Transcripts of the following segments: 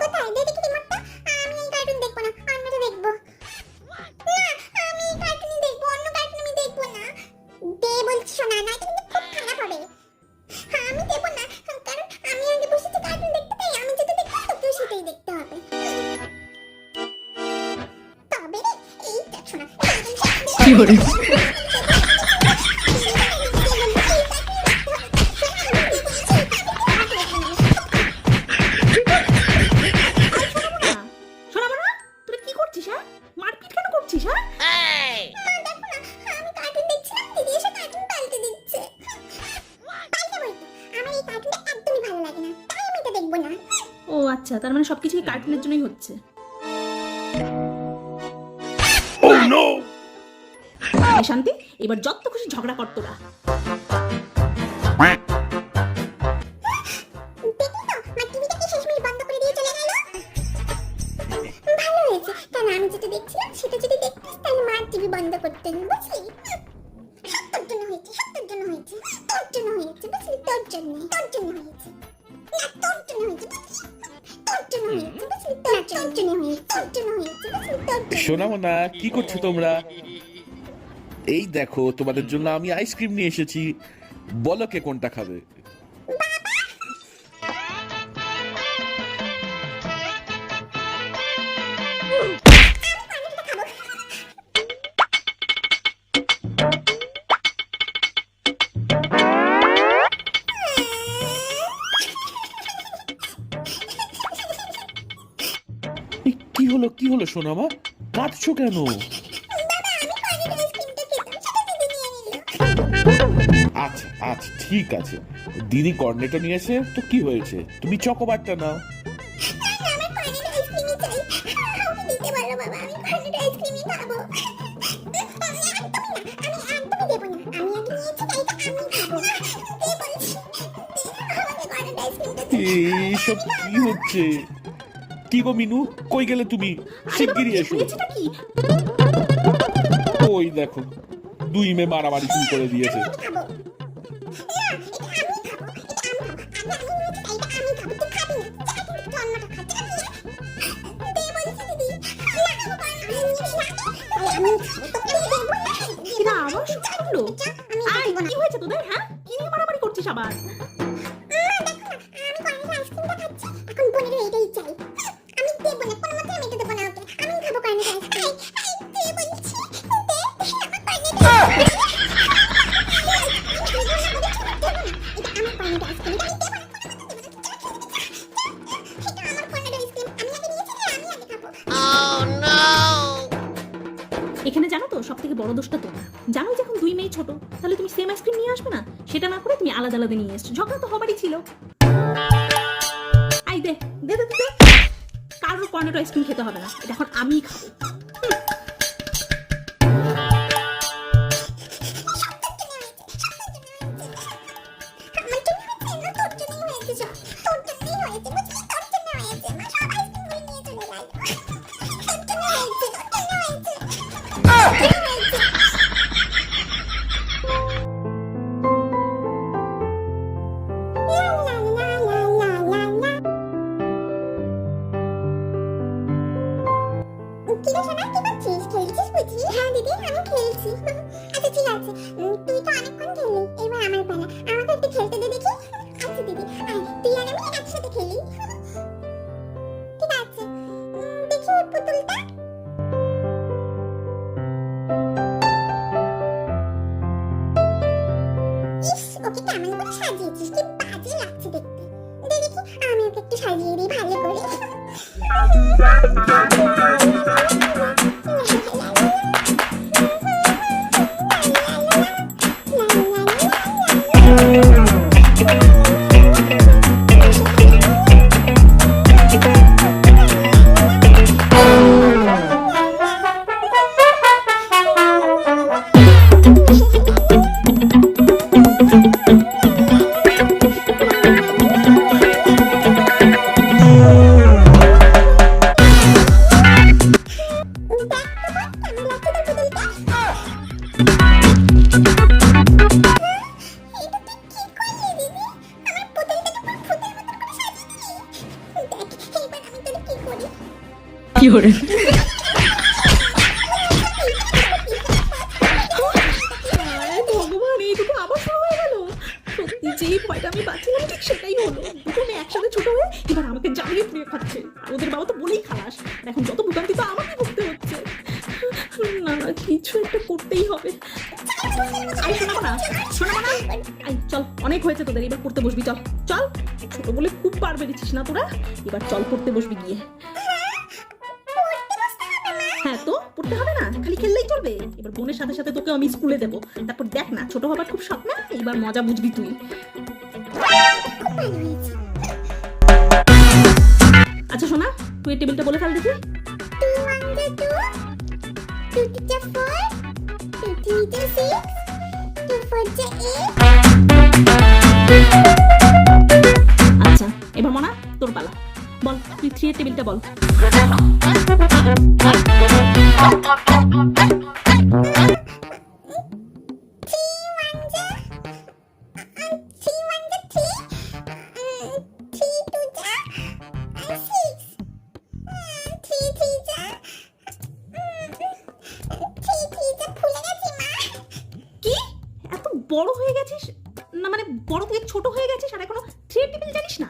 কোথায়? দেখি রিমোটটা আমি এই কার্টুন দেখব না অন্যটা দেখব। না আমি এই কার্টুনই দেখব অন্য কার্টুন আমি দেখব না। দে বলছি শোনা না কিন্তু খুব খারাপ হবে আমি দেবো না কারণ আমি আগে বসেছি কার্টুন দেখতে তাই আমি যেটা দেখব তোকেও সেটাই দেখতে হবে। তবে রে এই শোনা কি করে তার মানে সবকিছুই কার্টুনের জন্যই হচ্ছে। শান্তি এবার যত খুশি ঝগড়া কর তোরা। দেখলি তো মা টিভিটাকে শেষমেশ বন্ধ করে দিয়ে চলে গেল? ভালো হয়েছে। কারণ আমি যেটা দেখছিলাম সেটা যদি দেখতিস তাহলে মা টিভি বন্ধ করতেন বুঝলি? তোর শোনাবো না কি করছ তোমরা? এই দেখো, তোমাদের জন্য আমি আইসক্রিম নিয়ে এসেছি। বলো কে কোনটা খাবে? কি হলো কি হলো, সোনামা? কাঁদছো কেন? আচ্ছা আচ্ছা ঠিক আছে। দিদি কর্নেটো নিয়েছে তো কি হয়েছে? তুমি চকোবারটা নাও। এইসব কি হচ্ছে? কি গো মিনু? কই গেলে তুমি? শিগগিরই এসো। ওই দেখো দুই মেয়ে মারামারি শুরু করে দিয়েছে। আমি খাব। না এটা আমি খাব এটা আমি খাব বড় দোষটা তোমার জানো যখন দুই মেয়ে ছোট তাহলে তুমি সেম আইসক্রিম নিয়ে আসবে না? সেটা না করে তুমি আলাদা আলাদা নিয়ে এসছো। ঝগড়া তো হবারই ছিল। আই দে দে দে দে, কারোর কর্নেট আইসক্রিম খেতে হবে না। এটা এখন আমিই খাব। আচ্ছা, ঠিক শুরু হয়ে সেটাই হলো। একসাথে ছোট হয়ে এবার আমাকে ওদের বাবা তো বলেই খালাস। এখন যত আমাকে হচ্ছে। না কিছু একটা করতেই হবে। চল, অনেক হয়েছে তোদের। বসবি, চল। চল বলে খুব বার বেরিয়েছিস না তোরা? এবার চল পড়তে বসবি গিয়ে। হ্যাঁ তো পড়তে হবে না, খালি খেললেই চলবে। এবার বোনের সাথে সাথে তোকে আমি স্কুলে দেবো। তারপর দেখ না, ছোট হবার খুব শখ এবার মজা বুঝবি তুই। আচ্ছা শোনা তুই টেবিলটা বলে ফেল দেখি। আচ্ছা এবার মনা, তোর পালা। বল, তুই থ্রি টেবিলটা বল। বড় হয়ে গেছিস? না মানে বড় থেকে ছোট হয়ে গেছিস? আর এখনও থ্রি টেবিল জানিস না?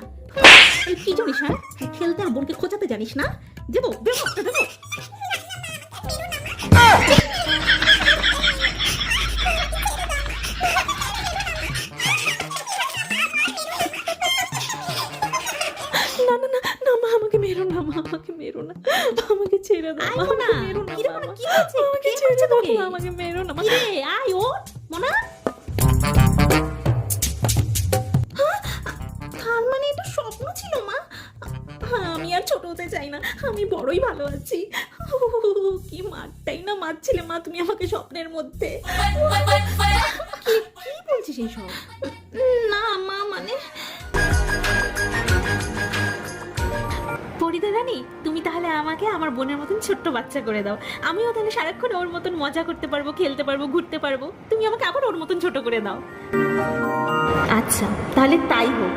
কি জানিস হ্যাঁ? খেলতে আর বোনকে খোঁচাতে জানিস না? দেবো দেবো দেবো। আমাকে মেরো না মা আমাকে মেরো না। আমাকে ছেড়ে দাও আমাকে মেরো না কি হয়েছে? আমাকে ছেড়ে দাও আমাকে মেরো না আমি বড়ই ভালো আছি। কি মারটাই না মারছিলে মা তুমি আমাকে স্বপ্নের মধ্যে। কি বলছিস এইসব? না মা মানে? পরিদা রানী, তুমি তাহলে আমাকে আমার বোনের মতন ছোট্ট বাচ্চা করে দাও। আমিও তাহলে সারাক্ষণ ওর মতন মজা করতে পারব, খেলতে পারব, ঘুরতে পারব। তুমি আমাকে আবার ওর মতন ছোট করে দাও। আচ্ছা তাহলে তাই হোক।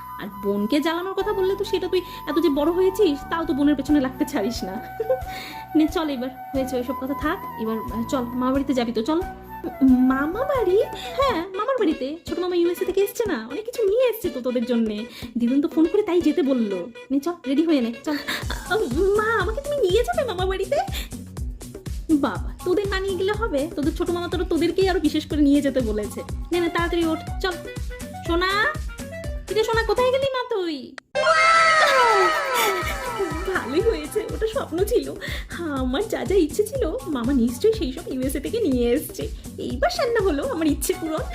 আর বোনকে জ্বালানোর কথা বললে তো সেটা তুই এত যে বড় হয়েছিস তাও তো বোনের পেছনে লাগতে ছাড়িস না। নে চল এবার হয়েছে ওইসব কথা থাক এবার চল মামা বাড়িতে যাবি তো চল। মামা বাড়ি? হ্যাঁ মামার বাড়িতে ছোট মামা ইউএসএ থেকে এসছে না অনেক কিছু নিয়ে এসছে তো তোদের জন্যে। দিদুন তো ফোন করে তাই যেতে বলল। নে চল রেডি হয়ে নে চল। মা আমাকে তুমি নিয়ে যাবে মামা বাড়িতে? বাবা তোদের না নিয়ে গেলে হবে তোদের ছোট মামা তোরা তোদেরকেই আরও বিশেষ করে নিয়ে যেতে বলেছে। নে না তাড়াতাড়ি ওঠ চল। সোনা কিরে সোনা, কোথায় গেলি মা তুই? ভালোই হয়েছে, ওটা স্বপ্ন ছিল। আমার যা যা ইচ্ছে ছিল, মামা নিশ্চয়ই সেই সব ইউএসএ থেকে নিয়ে এসছে। এইবার সান্না হলো আমার ইচ্ছে পূরণ।